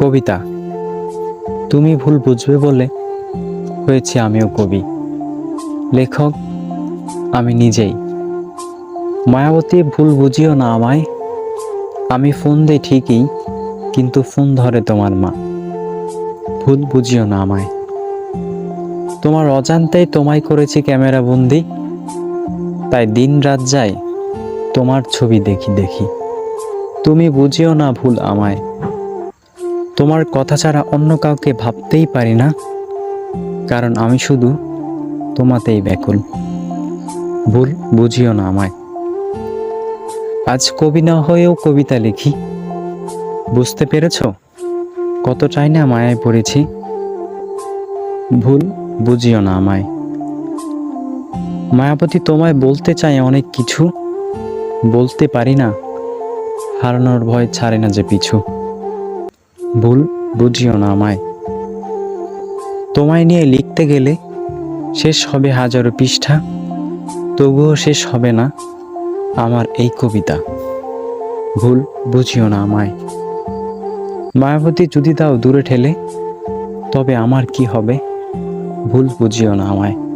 কবিতা। তুমি ভুল বুঝবে বলে হয়েছি আমিও কবি। লেখক, আমি নিজেই। মায়াবতী, ভুল বুঝিও না আমায়। আমি ফোন দেই ঠিকই, কিন্তু ফোন ধরে তোমার মা। ভুল বুঝিও না আমায়। তোমার অজান্তেই তোমায় করেছি ক্যামেরা বন্দি। তাই দিন রাত যায়, তোমার ছবি দেখি দেখি। তুমি বুঝিও না ভুল আমায়। তোমার কথা ছাড়া অন্য কাউকে ভাবতেই পারি না। কারণ আমি শুধু তোমাতেই ব্যাকুল। ভুল বুঝিও না আমায়। আজ কবি না হয়েও কবিতা লিখি। বুঝতে পেরেছ? কত চাই না মায়ায় পড়েছি। ভুল বুঝিও না আমায়। মায়াবতী তোমায় বলতে চাই অনেক কিছু। বলতে পারি না। হারানোর ভয় ছাড়ে না যে পিছু। ভুল বুঝিও না আমায়। তোমায় নিয়ে লিখতে গেলে শেষ হবে হাজারো পৃষ্ঠা, তবুও শেষ হবে না আমার এই কবিতা। ভুল বুঝিও না আমায়। মায়াবতী যদি তাও দূরে ঠেলে, তবে আমার কি হবে? ভুল বুঝিও না আমায়।